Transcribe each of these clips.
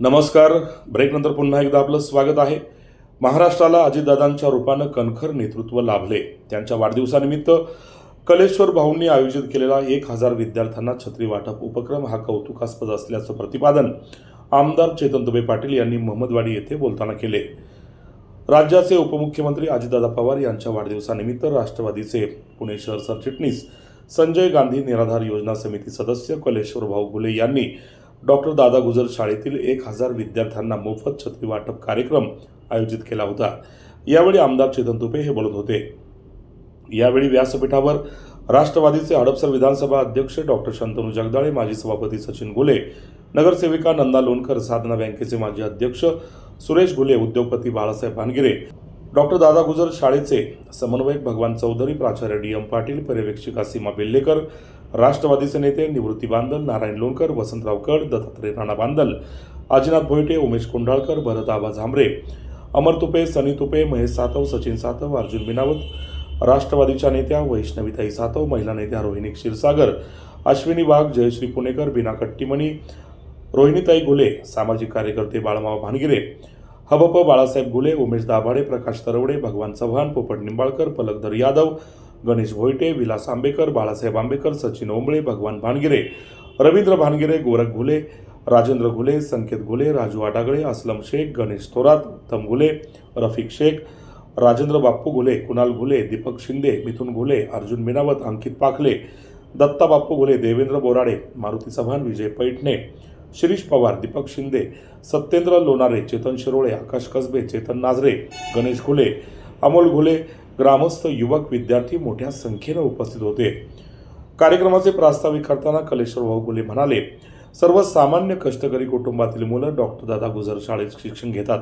नमस्कार. ब्रेकनंतर पुन्हा एकदा आपलं स्वागत आहे. महाराष्ट्राला अजितदादांच्या रूपानं कणखर नेतृत्व लाभले. त्यांच्या वाढदिवसानिमित्त कलेश्वर भाऊंनी आयोजित केलेला एक हजार विद्यार्थ्यांना छत्री वाटप उपक्रम हा कौतुकास्पद असल्याचं प्रतिपादन आमदार चेतन दुबे पाटील यांनी महमदवाडी येथे बोलताना केले. राज्याचे उपमुख्यमंत्री अजितदादा पवार यांच्या वाढदिवसानिमित्त राष्ट्रवादीचे पुणे शहर सरचिटणीस संजय गांधी निराधार योजना समिती सदस्य कलेश्वर भाऊ घुले यांनी डॉक्टर दादा गुजर शाळेतील एक हजार विद्यार्थ्यांना मोफत छत्री वाटप कार्यक्रम आयोजित केला होता. यावेळी आमदार चेतन तुपे हे बोलत होते. यावेळी व्यासपीठावर राष्ट्रवादीचे हडपसर विधानसभा अध्यक्ष डॉक्टर शंतनू जगदाळे माजी सभापती सचिन घुले नगरसेविका नंदा लोणकर साधना बँकेचे माजी अध्यक्ष सुरेश घुले उद्योगपती बाळासाहेब भानगिरे डॉक्टर दादा गुजर शाळेचे समन्वयक भगवान चौधरी प्राचार्य डी एम पाटील पर्यवेक्षिका सीमा बेल्लेकर राष्ट्रवादीचे नेते निवृत्ती बांदल नारायण लोणकर वसंतराव कड दत्तात्रय राणा बांदल अजिनाथ भोयटे उमेश कोंडाळकर भरत आबा झांबरे अमर तुपे सनी तुपे महेश सातव सचिन सातव अर्जुन बिनावत राष्ट्रवादीच्या नेत्या वैष्णवीताई सातव महिला नेत्या रोहिणी क्षीरसागर अश्विनी वाघ जयश्री पुणेकर बिना कट्टीमणी रोहिणीताई घुले सामाजिक कार्यकर्ते बाळमाव भानगिरे हबप बाळासाहेब गुले उमेश दाभाडे प्रकाश तरवडे भगवान चव्हाण पोपट निंबाळकर पलकधर यादव गणेश भोयटे विलास आंबेकर बाळासाहेब आंबेकर सचिन ओंबळे भगवान भानगिरे रवींद्र भानगिरे गोरख घुले राजेंद्र घुले संकेत घुले राजू आडागळे असलम शेख गणेश थोरात उत्तम घुले रफिक शेख राजेंद्र बाप्पू घुले कुणाल घुले दीपक शिंदे मिथुन घुले अर्जुन मिनावत अंकित पाखले दत्ता बाप्पू घुले देवेंद्र बोराडे मारुती चव्हाण विजय पैठणे शिरीष पवार दीपक शिंदे सत्येंद्र लोणारे चेतन शिरोळे आकाश कसबे चेतन नाझरे गणेश घुले अमोल घुले ग्रामस्थ युवक विद्यार्थी मोठ्या संख्येनं उपस्थित होते. कार्यक्रमाचे प्रास्ताविक करताना कलेश्वर भाऊ म्हणाले सर्वसामान्य कष्टकरी कुटुंबातील मुलं डॉक्टर दादा गुजर शाळेत शिक्षण घेतात.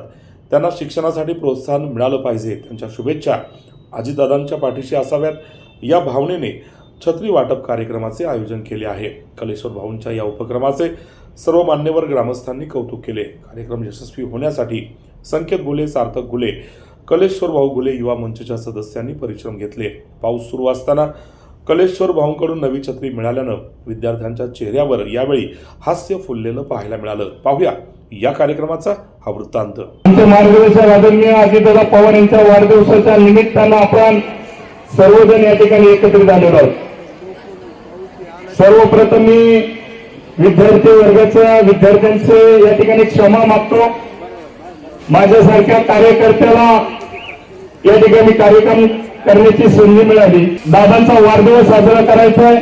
त्यांना शिक्षणासाठी प्रोत्साहन मिळालं पाहिजे. त्यांच्या शुभेच्छा आजीदादांच्या पाठीशी असाव्यात. या भावनेने छत्री वाटप कार्यक्रमाचे आयोजन केले आहे. कलेश्वर भाऊंच्या या उपक्रमाचे सर्व मान्यवर ग्रामस्थांनी कौतुक केले. कार्यक्रम यशस्वी होण्यासाठी संकेत गुले सार्थक गुले कलेश्वर भाऊ गुले युवा मंचच्या सदस्यांनी परिश्रम घेतले. पाऊस सुरू असताना कलेश्वर भाऊंकडून नवी छत्री मिळाल्यानं विद्यार्थ्यांच्या चेहऱ्यावर यावेळी हास्य फुललेलं पाहायला मिळालं. पाहूया या कार्यक्रमाचा हा वृत्तांत. मार्गदर्शक आदरणीय अजितदादा पवार यांच्या वाढदिवसाच्या निमित्तानं आपण सर्वजण या ठिकाणी एकत्रित आलेलो आहोत. सर्वप्रथम मी विद्यार्थी वर्गाच्या विद्यार्थ्यांचे या ठिकाणी क्षमा मागतो. माझ्यासारख्या कार्यकर्त्याला या ठिकाणी कार्यक्रम करण्याची संधी मिळाली. दादांचा वाढदिवस साजरा करायचा आहे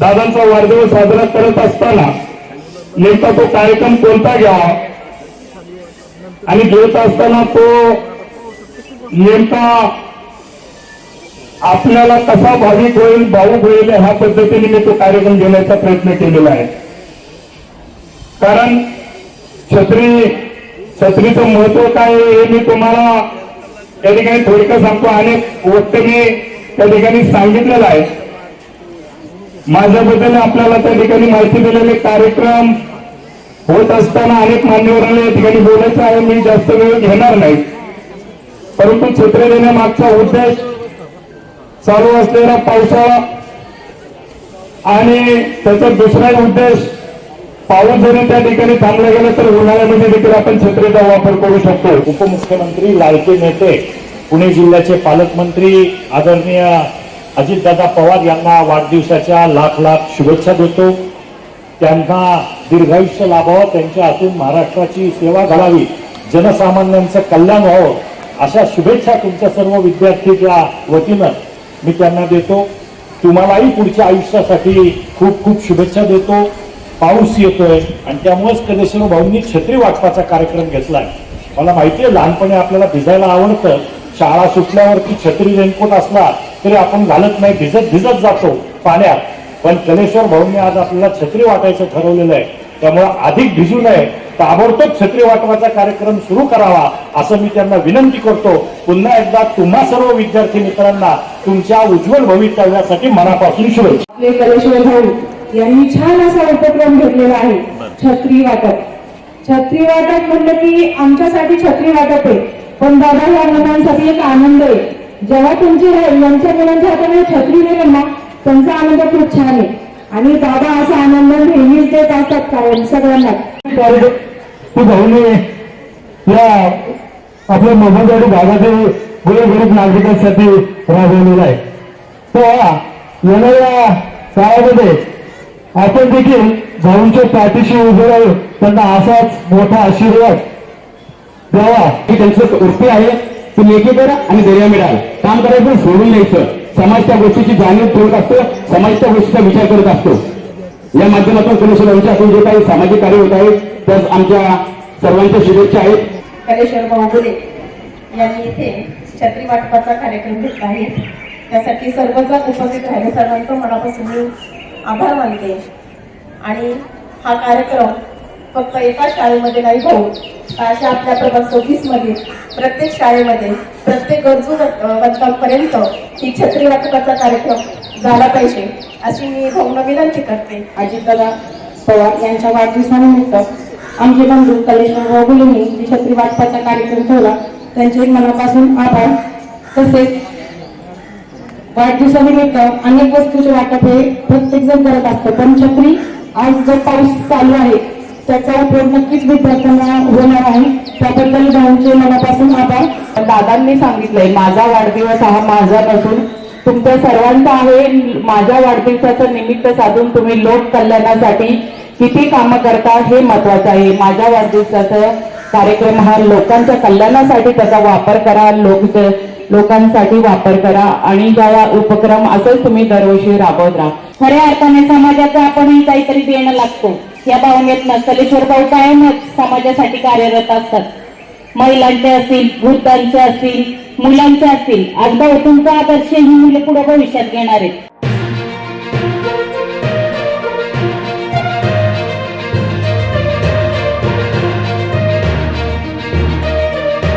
दादांचा वाढदिवस साजरा करत असताना नेमका तो कार्यक्रम कोणता घ्यावा? आणि घेत असताना तो नेमका आपल्याला कसा भाविक होईल भाऊक होईल ह्या पद्धतीने मी तो कार्यक्रम घेण्याचा प्रयत्न केलेला आहे. कारण छत्री छत्रीचं महत्त्व काय आहे हे मी तुम्हाला त्या ठिकाणी थोडक्यात सांगतो. अनेक वक्ते मी त्या ठिकाणी सांगितलेलं आहे. माझ्याबद्दल आपल्याला त्या ठिकाणी माहिती दिलेले कार्यक्रम होत असताना अनेक मान्यवरांना या ठिकाणी बोलायचं आहे. मी जास्त वेळ घेणार नाही. परंतु छत्री देण्यामागचा उद्देश चालू असलेला पावसाळा आणि त्याचा दुसरा उद्देश पाऊस जरी त्या ठिकाणी थांबला गेला तर उन्हाळ्यामध्ये देखील आपण छत्रीचा वापर करू शकतो. उपमुख्यमंत्री लाडके नेते पुणे जिल्ह्याचे पालकमंत्री आदरणीय अजितदादा पवार यांना वाढदिवसाच्या लाख लाख शुभेच्छा देतो. त्यांना दीर्घायुष्य लाभावं त्यांच्या हातून महाराष्ट्राची सेवा घडावी जनसामान्यांचं कल्याण व्हावं अशा शुभेच्छा तुमच्या सर्व विद्यार्थीच्या वतीनं मी त्यांना देतो. तुम्हालाही पुढच्या आयुष्यासाठी खूप खूप शुभेच्छा देतो. पाऊस येतोय आणि त्यामुळेच कलेश्वर भाऊंनी छत्री वाटपाचा कार्यक्रम घेतलाय. मला माहिती आहे लहानपणी आपल्याला भिजायला आवडतं. शाळा सुटल्यावरती छत्री रेनकोट असला तरी आपण घालत नाही भिजत भिजत जातो पाण्यात. पण कलेश्वर भाऊंनी आज आपल्याला छत्री वाटायचं ठरवलेलं आहे. त्यामुळे अधिक भिजू नये. ताबडतोब छत्री वाटपाचा कार्यक्रम सुरू करावा असं मी त्यांना विनंती करतो. पुन्हा एकदा तुम्हा सर्व विद्यार्थी मित्रांना तुमच्या उज्ज्वल भवितव्यासाठी मनापासून शुभेच्छा. कलेश्वर भाऊ यांनी छान असा उपक्रम घेतलेला आहे. छत्री वाटप. छत्री वाटप म्हणलं की आमच्यासाठी छत्री वाटप आहे. पण दादा या मुलांसाठी एक आनंद आहे. जेव्हा तुमचे यांच्या मुलांच्या हाताने छत्री दिली ना त्यांचा आनंद खूप छान आहे. आणि दादा असा आनंद नेहमीच देत असतात कायम सगळ्यांना. ती भाऊने या आपल्या मोबाईलवाडी भागातील गोरगरीब नागरिकांसाठी राबवलेला आहे. तर येणाऱ्या काळामध्ये आपण देखील भाऊंच्या पाठीशी उभे राहून त्यांना असाच मोठा आशीर्वाद द्यावा. हे त्यांचं वृत्ती आहे. तू लेखी करा आणि दर्या मिळाल. काम करायचं सोडून द्यायचं. समाज त्या गोष्टीची जाणीव ठेवत असतो. समाज त्या गोष्टीचा विचार करत असतो. या माध्यमातून कलेश्वरांचे आपण जे काही सामाजिक कार्य होत आहे. त्यास आमच्या सर्वांच्या शुभेच्छा आहेत. कलेश्वर बाहुबुले यांनी इथे छत्री वाटपाचा कार्यक्रम घेतला आहे. त्यासाठी सर्वजण उपस्थित राहिले. सर्वांचं मनापासून मी आभार मानते. आणि हा कार्यक्रम फक्त एका शाळेमध्ये नाही भाऊ अशा आपल्या प्रभाग सव्वीस प्रत्येक शाळेमध्ये प्रत्येक गरजू वर्गापर्यंत ही छत्री वाटपाचा कार्यक्रम झाला पाहिजे अशी मी भावना विनंती करते. अजितदादा पवार यांच्या वाढदिवसानिमित्त आमचे बंधू कलेश्वर बाबुलेंनी छत्री वाटपाचा कार्यक्रम ठेवला त्यांचे मनापासून आभार. तसेच वाढदिवसानिमित्त अनेक वस्तूचे वाटप हे प्रत्येक जण करत असतं. पण छत्री आज जो पाऊस चालू आहे त्याचा उपयोग नक्कीच विद्यार्थ्यांना होणार आहे. त्याबद्दल भाऊंचे मनापासून आभार. दादांनी सांगितलंय माझा वाढदिवस हा माझा नसून तुमच्या सर्वांचा आहे. माझ्या वाढदिवसाचं निमित्त साधून तुम्ही लोक कल्याणासाठी किती कामं करता हे महत्वाचं आहे. माझ्या वाढदिवसाचा कार्यक्रम हा लोकांच्या कल्याणासाठी त्याचा वापर करा. लोक लोकांसाठी वापर करा आणि ज्या उपक्रम असेल तुम्ही दरवर्षी राबवत राहा. खऱ्या अर्थाने समाजाचं आपणही काहीतरी देणं लागतो. या भावनेतनं कलेश्वर भाऊ कायमच समाजासाठी कार्यरत असतात. महिलांचे असतील वृद्धांचे असतील मुलांचे असतील आज भाऊ तुमचा आदर्श ही मुलं पुढे भविष्यात घेणार आहेत.